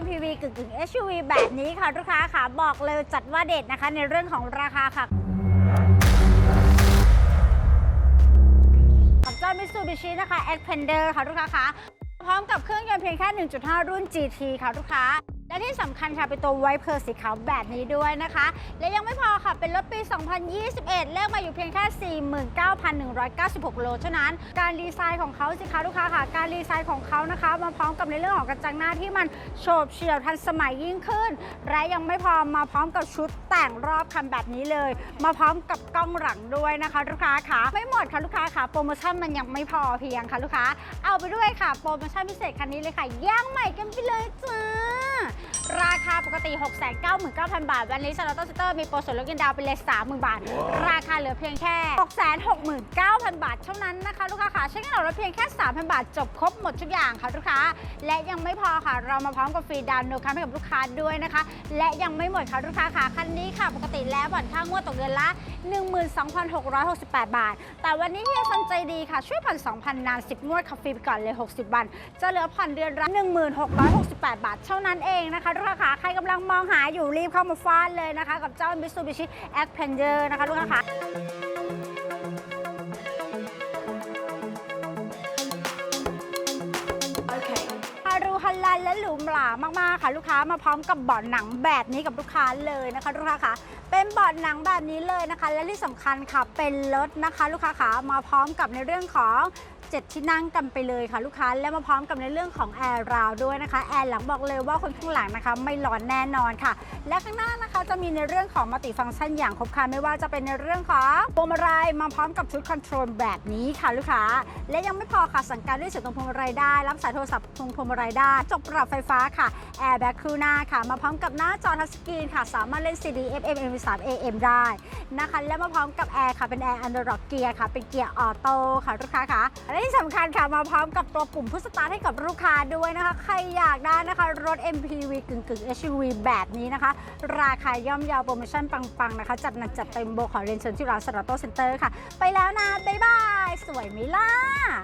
MPV กึ่งกึ่ง SUV แบบนี้ค่ะลูกค้าค่ะบอกเลยจัดว่าเด็ดนะคะในเรื่องของราคาค่ะกับเจ้า Mitsubishi นะคะ Xpander ค่ะลูกค้าคะพร้อมกับเครื่องยนต์เพียงแค่ 1.5 รุ่น GT ค่ะลูกค้า และที่สำคัญค่ะ เป็นตัวไวเพอร์สีขาวแบบนี้ด้วยนะคะ และยังไม่พอค่ะ เป็นรถปี 2021 เลขมาอยู่เพียงแค่ 49,196 โลเท่านั้น การดีไซน์ของเขาสิคะลูกค้าค่ะ การดีไซน์ของเขานะคะ มาพร้อมกับในเรื่องของกระจังหน้าที่มันโฉบเฉี่ยวทันสมัยยิ่งขึ้น และยังไม่พอมาพร้อมกับชุดแต่งรอบคันแบบนี้เลย มาพร้อมกับกล้องหลังด้วยนะคะ ลูกค้าค่ะ ไม่หมดค่ะลูกค้าค่ะ โปรโมชั่นมันยังไม่พอเพียงค่ะลูกค้า เอาไปด้วยค่ะ โปรโมชั่นพิเศษคันนี้เลยค่ะย่างใหม่กันไปเลยจ้า ปกติ 699,000 บาท วันนี้ซาร์ตเตอร์มีโปรส่วนลดเงินดาวน์ไปเลย 30,000 บาท ราคาเหลือเพียงแค่ 669,000 บาท เท่านั้นนะคะ ลูกค้าค่ะใช้เงินออกรถเพียงแค่ 3,000 บาท จบครบหมดทุกอย่างค่ะลูกค้า และยังไม่พอค่ะ เรามาพร้อมกับฟรีดาวน์โนคันให้กับลูกค้าด้วยนะคะ และยังไม่หมดค่ะลูกค้าค่ะคันนี้ค่ะ ปกติแล้วผ่อนค่างวดตกเดือนละ 12,668 บาท แต่วันนี้พี่สันใจดีค่ะช่วยผ่อน2,000นาน10งวดค่ะฟรีไปก่อนเลย 60 วัน จะเหลือผ่อนเดือนละ1668บาท เท่านั้นเองนะคะลูกค้าค่ะใครกำลังมองหาอยู่รีบเข้ามาฟาดเลยนะคะ กับเจ้า Mitsubishi Xpander นะคะลูกค้าค่ะฮารูฮัลลันและหรูหรามากๆค่ะ ลูกค้ามาพร้อมกับเบาะหนังแบบนี้กับลูกค้าเลยนะคะลูกค้าค่ะเป็นเบาะหนังแบบนี้เลยนะคะ และที่สำคัญค่ะเป็นรถนะคะ ลูกค้าขามาพร้อมกับในเรื่องของ เจ็ดที่นั่งกันไปเลยค่ะลูกค้า และมาพร้อมกับในเรื่องของแอร์ราวด้วยนะคะแอร์หลังบอกเลยว่าคนข้างหลังนะคะไม่ร้อนแน่นอนค่ะ และข้างหน้านะคะจะมีในเรื่องของมัลติฟังก์ชันอย่างครบครันไม่ว่าจะเป็นในเรื่องของพวงมาลัยมาพร้อมกับชุดคอนโทรลแบบนี้ค่ะลูกค้า และยังไม่พอค่ะสั่งการด้วยเสียงตรงพวงมาลัยได้ รับสายโทรศัพท์ตรงพวงมาลัยได้จบปรับไฟฟ้าค่ะแอร์แบ็คคูหน้าค่ะ มาพร้อมกับหน้าจอทัชสกรีนค่ะ สามารถเล่น CD FM MP3 AM ได้นะคะ และมาพร้อมกับแอร์ค่ะเป็นแอร์อันดอร์ร็อกเกียร์ค่ะ เป็นเกียร์ออโต้ค่ะลูกค้าค่ะและที่สำคัญค่ะมาพร้อมกับตัวปุ่มพุชสตาร์ทให้กับลูกค้าด้วยนะคะ ใครอยากได้นะคะ รถ MPV กึ่งกึ่ง SUV แบบนี้นะคะ ราคาย่อมเยาวโปรโมชั่นปัง ๆ นะคะ จัดหนักจัดเต็มโบขอเรียนเชิญที่ร้านสตาร์โตเซ็นเตอร์ค่ะ ไปแล้วนะ บ๊ายบาย สวยไหมล่ะ